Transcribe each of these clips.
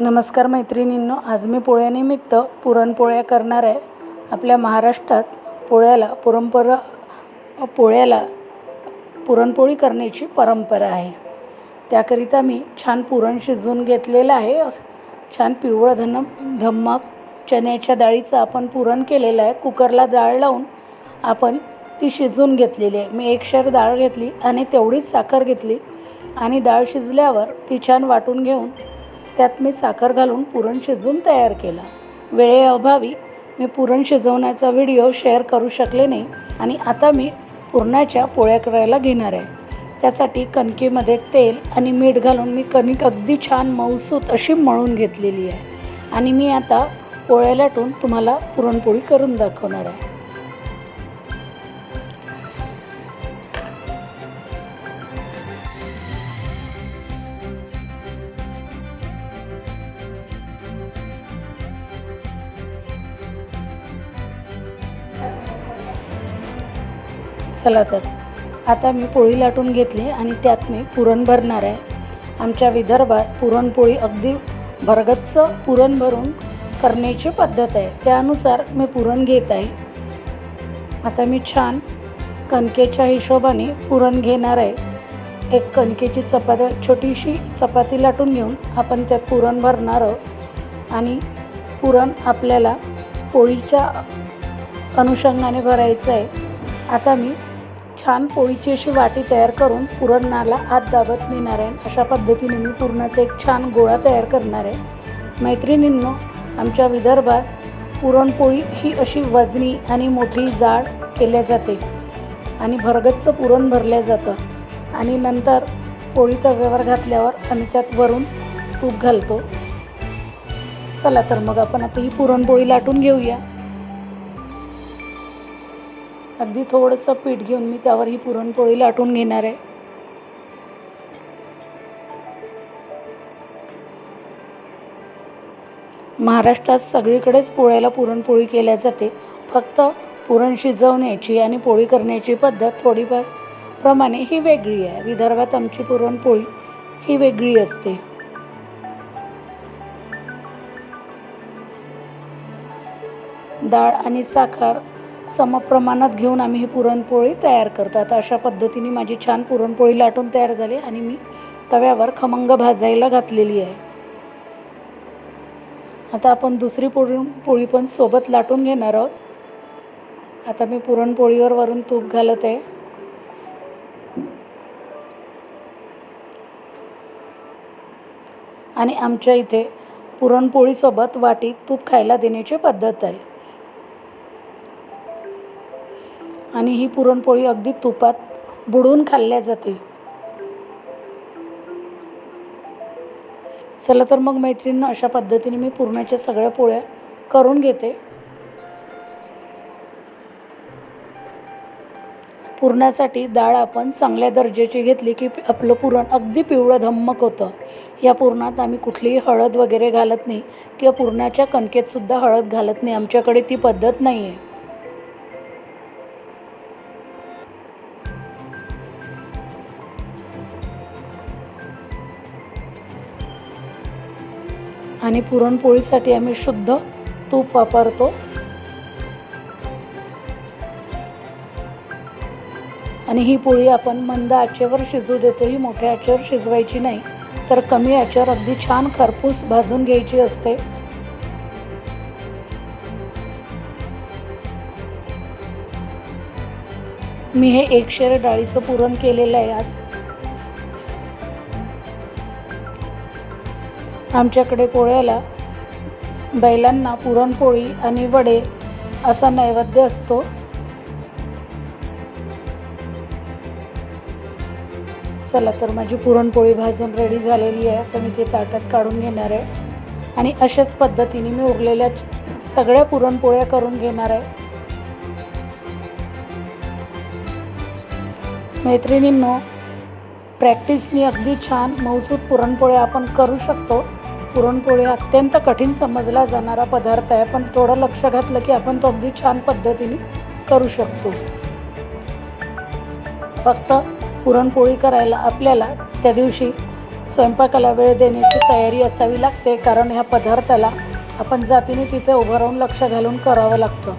नमस्कार मैत्रिणींनो आज मी पोळ्यानिमित्त पुरणपोळ्या करणार आहे. आपल्या महाराष्ट्रात पोळ्याला परंपरा पोळ्याला पुरणपोळी करण्याची परंपरा आहे. त्याकरिता मी छान पुरण शिजवून घेतलेलं आहे. छान पिवळं धन धम्मक चण्याच्या डाळीचं आपण पुरण केलेलं आहे. कुकरला डाळ लावून आपण ती शिजवून घेतलेली आहे. मी एक शेर डाळ घेतली आणि तेवढीच साखर घेतली आणि डाळ शिजल्यावर ती छान वाटून घेऊन त्यात मी साखर घालून पुरण शिजवून तयार केला. वेळेअभावी मी पुरण शिजवण्याचा व्हिडिओ शेअर करू शकले नाही आणि आता मी पुरणाच्या पोळ्या करायला घेणार आहे. त्यासाठी कणकेमध्ये तेल आणि मीठ घालून मी कणिक अगदी छान मऊसूत अशी मळून घेतलेली आहे. आणि मी आता पोळ्या लाटून तुम्हाला पुरणपोळी करून दाखवणार आहे. चला तर. आता मी पोळी लाटून घेतली आणि त्यात मी पुरण भरणार आहे. आमच्या विदर्भात पुरणपोळी अगदी भरगच्च पुरण भरून करण्याची पद्धत आहे. त्यानुसार मी पुरण घेत आहे. आता मी छान कणकेच्या हिशोबाने पुरण घेणार आहे. एक कणकेची चपाती छोटीशी चपाती लाटून घेऊन आपण त्यात पुरण भरणार आहोत. आणि पुरण आपल्याला पोळीच्या अनुषंगाने भरायचं आहे. आता मी छान पोळीची अशी वाटी तयार करून पुरणाला आत दाबत नेणार आहे. अशा पद्धतीने मी पुरणाचा एक छान गोळा तयार करणार आहे. मैत्रिणींनो आमच्या विदर्भात पुरणपोळी ही अशी वजनी आणि मोठी जाड केल्या जाते आणि भरगच्च पुरण भरल्या जातं. आणि नंतर पोळी तव्यावर घातल्यावर आम्ही त्यात वरून तूप घालतो. चला तर मग आपण आता ही पुरणपोळी लाटून घेऊया. अगदी थोडंसं पीठ घेऊन मी त्यावर ही पुरणपोळी लाटून घेणार आहे. महाराष्ट्रात सगळीकडेच पोळ्याला पुरणपोळी केल्या जाते. फक्त पुरण शिजवण्याची आणि पोळी करण्याची पद्धत थोडीफार प्रमाणे ही वेगळी आहे. विदर्भात आमची पुरणपोळी ही वेगळी असते. डाळ आणि साखर समप्रमाणात घेऊन आम्ही ही पुरणपोळी तयार करतो. आता अशा पद्धतीने माझी छान पुरणपोळी लाटून तयार झाली आणि मी तव्यावर खमंग भाजायला घातलेली आहे. आता आपण दुसरी पुरण पोळी पण सोबत लाटून घेणार आहोत. आता मी पुरणपोळीवर वरून तूप घालत आहे. आणि आमच्या इथे पुरणपोळीसोबत वाटीत तूप खायला देण्याची पद्धत आहे. आणि ही पुरणपोळी अगदी तुपात बुडवून खाल्ल्या जाते. चला तर मग मैत्रिणींना अशा पद्धतीने मी पुरणाच्या सगळ्या पोळ्या करून घेते. पुरणासाठी डाळ आपण चांगल्या दर्जाची घेतली की आपलं पुरण अगदी पिवळं धम्मक होतं. या पुरणात आम्ही कुठलीही हळद वगैरे घालत नाही किंवा पुरणाच्या कणकेतसुद्धा हळद घालत नाही. आमच्याकडे ती पद्धत नाही आहे आणि पुरणपोळीसाठी आम्ही शुद्ध तूप वापरतो. आणि ही पोळी आपण मंद आचेवर शिजू देतो. ही मोठ्या आचेवर शिजवायची नाही तर कमी आचेवर अगदी छान खरपूस भाजून घ्यायची असते. मी हे एक शेर डाळीचं पुरण केलेलं आहे आज. आमच्याकडे पोळ्याला बैलांना पुरणपोळी आणि वडे असा नैवेद्य असतो. चला तर माझी पुरणपोळी भाजून रेडी झालेली आहे. तर मी ते ताटात काढून घेणार आहे. आणि अशाच पद्धतीने मी उरलेल्या सगळ्या पुरणपोळ्या करून घेणार आहे. मैत्रिणींनो प्रॅक्टिसनी अगदी छान मौसूद पुरणपोळ्या आपण करू शकतो. पुरणपोळी अत्यंत कठीण समजला जाणारा पदार्थ आहे पण थोडं लक्ष घातलं की आपण तो अगदी छान पद्धतीने करू शकतो. फक्त पुरणपोळी करायला आपल्याला त्या दिवशी स्वयंपाकाला वेळ देण्याची तयारी असावी लागते कारण ह्या पदार्थाला आपण जातीने तिथे उभं राहून लक्ष घालून करावं लागतं.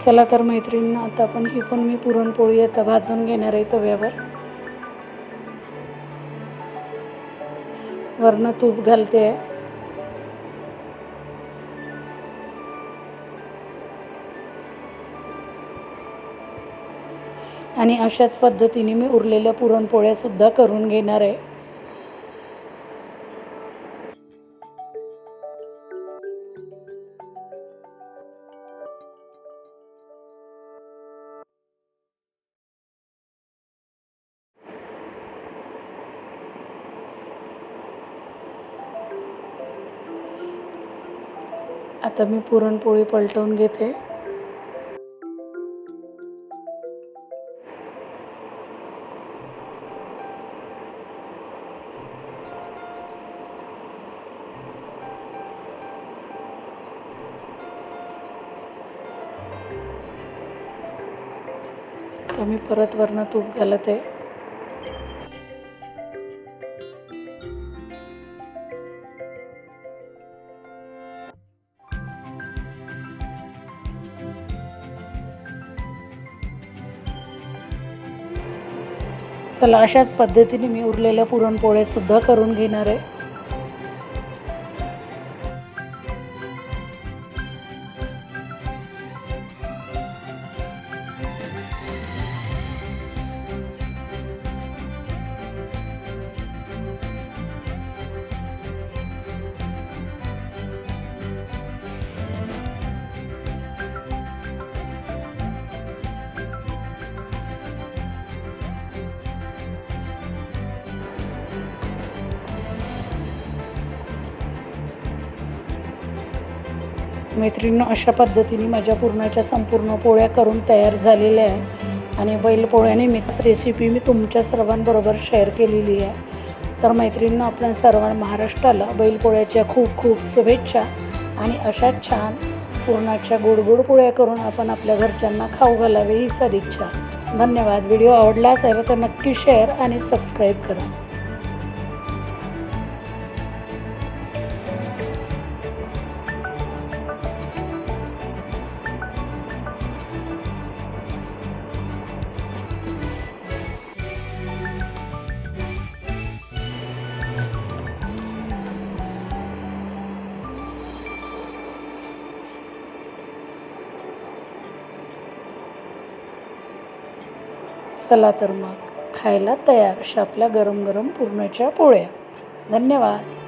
चला तर मैत्रिणींना आता पण ही पण मी पुरणपोळी आता भाजून घेणार आहे तव्यावर. वरनं तूप घालते. आहे आणि अशाच पद्धतीने मी उरलेल्या पुरणपोळ्या सुद्धा करून घेणार आहे. आता मी पुरणपोळी पलटवून घेते. तर मी परत वरनं तूप घालत. आहे चला अशाच पद्धतीने मी उरलेल्या पुरणपोळ्यासुद्धा करून घेणार आहे. मैत्रिणीनं अशा पद्धतीने माझ्या पुरणाच्या संपूर्ण पोळ्या करून तयार झालेल्या आहे. आणि बैलपोळ्याने मिक्स रेसिपी मी तुमच्या सर्वांबरोबर शेअर केलेली आहे. तर मैत्रिणीनं आपल्या सर्वांना महाराष्ट्राला बैलपोळ्याच्या खूप खूप शुभेच्छा. आणि अशा छान पुरणाच्या गोडगोड पोळ्या करून आपण आपल्या घरच्यांना खाऊ घालावे ही सदिच्छा. धन्यवाद. व्हिडिओ आवडला असेल तर नक्की शेअर आणि सबस्क्राईब करा. चला तर मग खायला तयार अशा आपल्या गरम गरम पुरणाच्या पोळ्या. धन्यवाद.